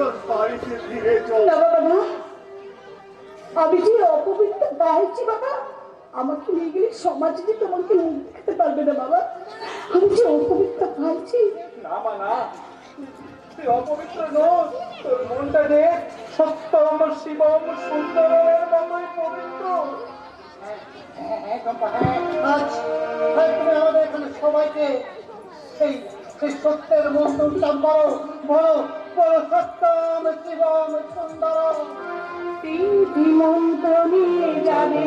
বাবা বাবা আমি যে অপবিত্র বাড়ছি বাবা আমাকে নিয়ে গেলে সমাজে যে তোমাকে মুখ দেখতে পারবে না বাবা আমি যে অপবিত্র ভাইছি না মা না। তুই অপবিত্র নোস তোর মনটা দেখ সত্যম শিবম সুন্দরের মতোই পবিত্র। তুমি আমাদের এখানে সবাইকে সেই সত্যের মন্ত্র উচ্চারণ করো বলো বলো সত্যম শিবম সুন্দর। নিয়ে যাবে